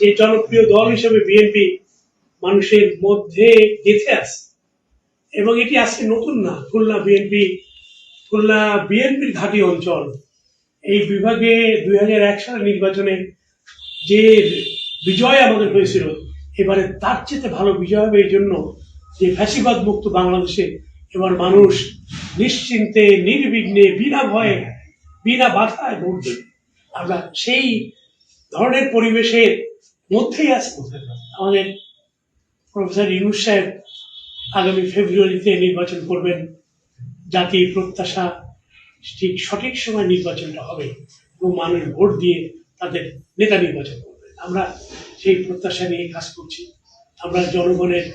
যে জনপ্রিয় দল হিসেবে বিএনপি মানুষের মধ্যে গেঁথে আছে এবং এটি আজকে নতুন না, খুলনা বিএনপি খুলনা বিএনপির ঘাঁটি অঞ্চল। এই বিভাগে দুই হাজার এক সালের নির্বাচনে যে বিজয় আমাদের হয়েছিল, এবারে তার চেয়ে ভালো বিজয় হবে এই জন্য যে ফ্যাসিবাদ মুক্ত বাংলাদেশে এবার মানুষ নিশ্চিন্তে, নির্বিঘ্নে, বিনা ভয়ে, বিনা বাধায় ভোট দেবে। আমরা সেই ধরনের পরিবেশের মধ্যেই আছি আমাদের প্রফেসর ইউনুস সাহেব আগামী ফেব্রুয়ারিতে নির্বাচন করবেন। জাতির প্রত্যাশা ঠিক সঠিক সময় নির্বাচনটা হবে এবং মানুষ ভোট দিয়ে তাদের নেতা নির্বাচন করবে। আমরা সেই প্রত্যাশা নিয়ে কাজ করছি। আমরা জনগণের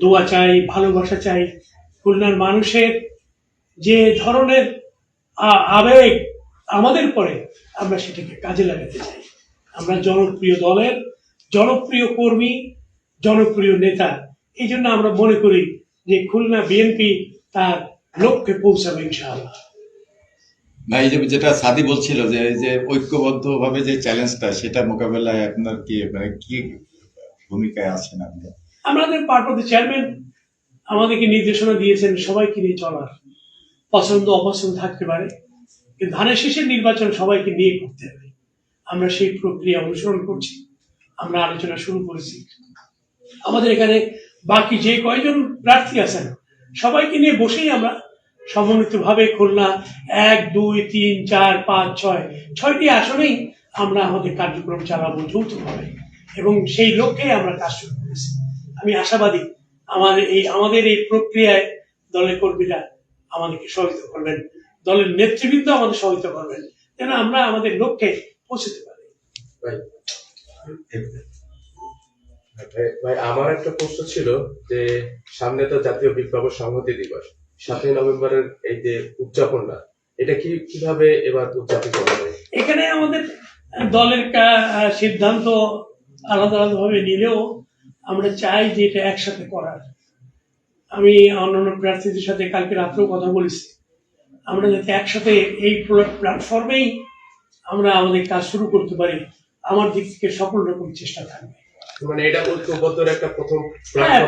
দোয়া চাই, ভালোবাসা চাই। খুলনার মানুষের যে ধরনের আবেগ আমাদের পরে আমরা সেটাকে কাজে লাগাতে চাই। আমরা জনপ্রিয় দলের জনপ্রিয় কর্মী জনপ্রিয় নেতা। এই জন্য আমরা মনে করি যে খুলনা বিএনপি তার লক্ষ্যে পৌঁছাবে ইনশাআল্লাহ। ভাই যে যেটা সাদি বলছিল যে এই যে ঐক্যবদ্ধ ভাবে যে চ্যালেঞ্জটা সেটা মোকাবেলায় আপনার কি মানে কি ভূমিকায় আছেন আপনি? আমাদের পার্টি চেয়ারম্যান আমাদেরকে নির্দেশনা দিয়েছেন সবাইকে নিয়ে চলার। পছন্দ অপছন্দ থাকতে পারে কিন্তু ধানের শেষের নির্বাচন সবাইকে নিয়ে করতে হবে। আমরা সেই প্রক্রিয়া অনুসরণ করছি। আমরা আলোচনা শুরু করেছি। আমাদের এখানে বাকি যে কয়জন প্রার্থী আছেন, সবাইকে নিয়ে বসেই আমরা সমন্বিতভাবে খুলনা এক, দুই, তিন, চার, পাঁচ, ছয়, ছয়টি আসনেই আমরা আমাদের কার্যক্রম চালাবো যৌথভাবে। এবং সেই লক্ষ্যে আমরা কাজ শুরু করেছি। আমি আশাবাদী আমাদের এই আমাদের এই প্রক্রিয়ায় দলের কর্মীরা আমাদেরকে সহায়তা করবেন, দলের নেতৃবৃন্দ আমাদের সহায়তা করবেন, যেন আমরা আমাদের লক্ষ্যে পৌঁছতে পারি। ভাই ভাই- আমার একটা প্রশ্ন ছিল যে সামনে তো জাতীয় বিপ্লব সংহতি দিবস, সাতই নভেম্বরের এই যে উদযাপনটা, এটা কি কীভাবে এবার উদযাপিত হবে? এখানে আমাদের দলের সিদ্ধান্ত আলাদা আলাদাভাবে নিলেও আমরা চাই যে এটা একসাথে করার। আমি অন্যান্য প্রার্থীদের সাথে কালকে রাত্রেও কথা বলেছি। আমরা যাতে একসাথে এই প্ল্যাটফর্মেই আমরা আমাদের কাজ শুরু করতে পারি। আমার দিক থেকে সকল রকম চেষ্টা থাকবে। মানে এটা ঐক্যবদ্ধর একটা প্রথম হ্যাঁ।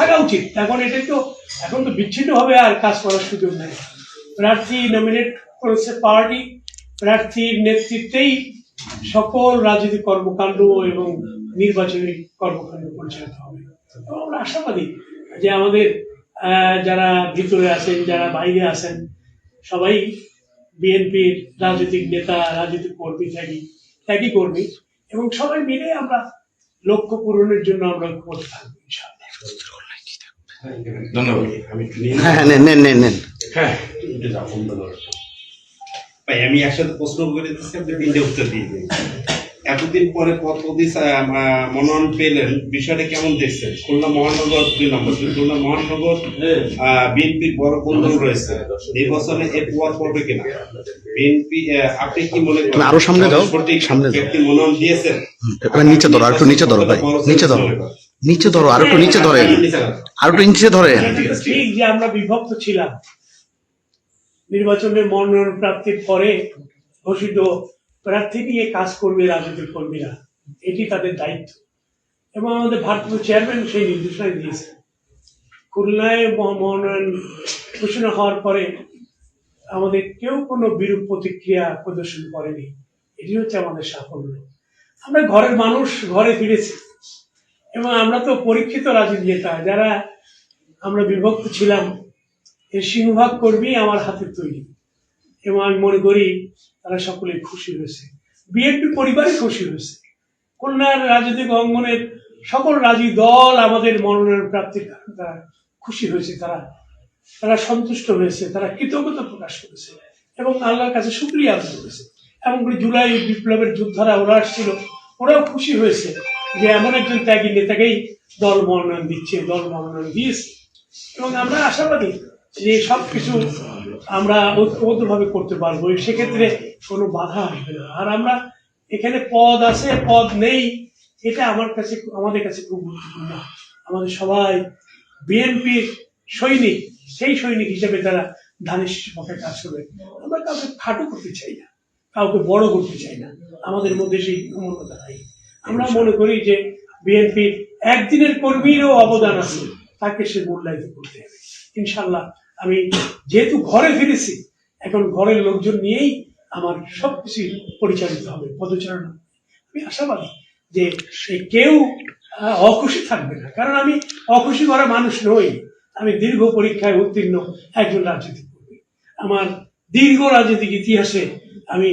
থাকা উচিত। এখন এটা তো এখন তো বিচ্ছিন্ন হবে আর কাজ করার সুযোগ নেই। প্রার্থী নমিনেট করেছে পার্টি প্রার্থীর নেতৃত্বেই সকল রাজনৈতিক কর্মকাণ্ড এবং নির্বাচনী কর্মকাণ্ড পরিচালিত হবে। এবং আমরা আশাবাদী যে আমাদের আহ, যারা ভিতরে আছেন যারা বাইরে আছেন সবাই বিএনপির রাজনৈতিক নেতা রাজনৈতিক কর্মী থাকি। একই কর্মী এবং সবাই মিলে আমরা লক্ষ্য পূরণের জন্য আমরা করতে থাকব ধন্যবাদ। হ্যাঁ হ্যাঁ নেন নেন নেন নেন। হ্যাঁ ভাই আমি একসাথে প্রশ্ন করে দিচ্ছি আপনি তিনটে উত্তর দিয়ে দিন। এতদিন পরে পদ প্রতিষ্ঠা মনোনয়ন পেলেন বিষয়টা কেমন দেখছেন খুলনা মহানগর দুই নম্বর খুলনা মহানগর বিএনপির বড় বন্ধন রয়েছে। নির্বাচনে এর প্রভাব পড়বে কিনা? বিএনপি আপনি কি মনে করেন? আরও সামনে যাও, সামনে যাও। ব্যক্তি মনোনয়ন দিয়েছেন? নিচে ধরো আর একটু নিচে ধরো ভাই। নিচে ধরো। নিচে ধরো আর একটু নিচে ধরেন আর একটু নিচে ধরেন এটা তো ঠিক যে আমরা বিভক্ত ছিলাম। নির্বাচনের মনোনয়ন প্রাপ্তির পরে ঘোষিত প্রার্থী নিয়ে কাজ করবে, রাজনৈতিক কর্মীরা। এটি তাদের দায়িত্ব। এবং আমাদের ভারতীয় চেয়ারম্যান সেই নির্দেশনা দিয়েছে। খুলনায় মনোনয়ন ঘোষণা হওয়ার পরে আমাদের কেউ কোনো বিরূপ প্রতিক্রিয়া প্রদর্শন করেনি। এটি হচ্ছে আমাদের সাফল্য। আমরা ঘরের মানুষ, ঘরে ফিরেছি। এবং আমরা তো পরীক্ষিত রাজনীতিটা যারা আমরা বিভক্ত ছিলাম, এই সিংহভাগ কর্মী আমার হাতের তৈরি। এবং আমি মনে করি তারা সকলে খুশি হয়েছে। বিএনপি পরিবারই খুশি হয়েছে। খুলনার রাজনৈতিক অঙ্গনের সকল রাজি দল আমাদের মনোনয়ন প্রাপ্তির কারণে তারা খুশি হয়েছে, তারা তারা সন্তুষ্ট হয়েছে, তারা কৃতজ্ঞতা প্রকাশ করেছে এবং আল্লাহর কাছে শুক্রিয়া আদায় করেছে। এমনকি জুলাই বিপ্লবের যোদ্ধারা ওরা আসছিল, ওরাও খুশি হয়েছে যে এমন একজন ত্যাগী নেতাকেই দল মনোনয়ন দিচ্ছে, দল মনোনয়ন দিয়েছে। এবং আমরা আশাবাদী যে সব কিছু আমরা ঐক্যবদ্ধভাবে করতে পারব, সেক্ষেত্রে কোনো বাধা আসবে না। আর আমরা এখানে পদ আছে, পদ নেই, এটা আমার কাছে আমাদের কাছে খুব গুরুত্বপূর্ণ। আমাদের সবাই বিএনপির সৈনিক, সেই সৈনিক হিসেবে তারা ধানের পক্ষে কাজ করবে। আমরা কাউকে খাটো করতে চাই না, কাউকে বড় করতে চাই না। আমাদের মধ্যে সেই ক্ষমতা নাই। আমরা মনে করি যে বিএনপির একদিনের কর্মীরও অবদান আছে, তাকে সে মূল্যায়িত করতে হবে। ইনশাল্লাহ আমি যেহেতু ঘরে ফিরেছি, এখন ঘরের লোকজন নিয়েই আমার সবকিছু পরিচালিত হবে, পদচারণা আমি আশাবাদী যে সে কেউ অখুশি থাকবে না। কারণ আমি অখুশি করা মানুষ নই, আমি দীর্ঘ পরীক্ষায় উত্তীর্ণ একজন রাজনীতিক কর্মী। আমার দীর্ঘ রাজনৈতিক ইতিহাসে আমি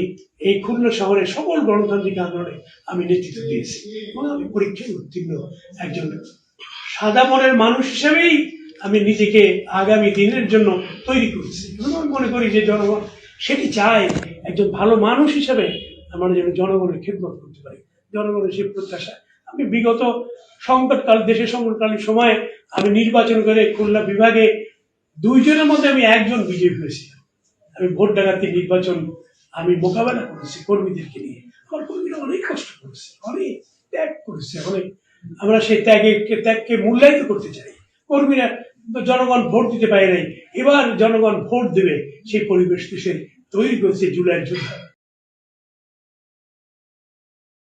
এই খুলনা শহরে সকল গণতান্ত্রিক আন্দোলনে আমি নেতৃত্ব দিয়েছি এবং আমি পরীক্ষায় উত্তীর্ণ একজন সাদা মনের মানুষ হিসেবেই আমি নিজেকে আগামী দিনের জন্য তৈরি করেছি। আমি মনে করি যে জনগণ, সেটি চায় একজন ভালো মানুষ হিসেবে আমরা যেন জনগণের খেদমত করতে পারি। জনগণের সেই প্রত্যাশা। আমি বিগত সংকটকাল, দেশের সংকটকালীন সময়ে আমি নির্বাচন করে খুলনা বিভাগে দুইজনের মধ্যে আমি একজন বিজয়ী হয়েছিলাম আমি ভোট ডাকাতি নির্বাচন আমি মোকাবেলা করেছি কর্মীদেরকে নিয়ে। আমার কর্মীরা অনেক কষ্ট করেছে, অনেক ত্যাগ করেছে। অনেক আমরা সেই ত্যাগে ত্যাগকে মূল্যায়িত করতে চাই। কর্মীরা জনগণ ভোট দিতে পারে নাই। এবার জনগণ ভোট দেবে, সেই পরিবেশ দেশে তৈরি করেছে জুলাইয়ের যোদ্ধা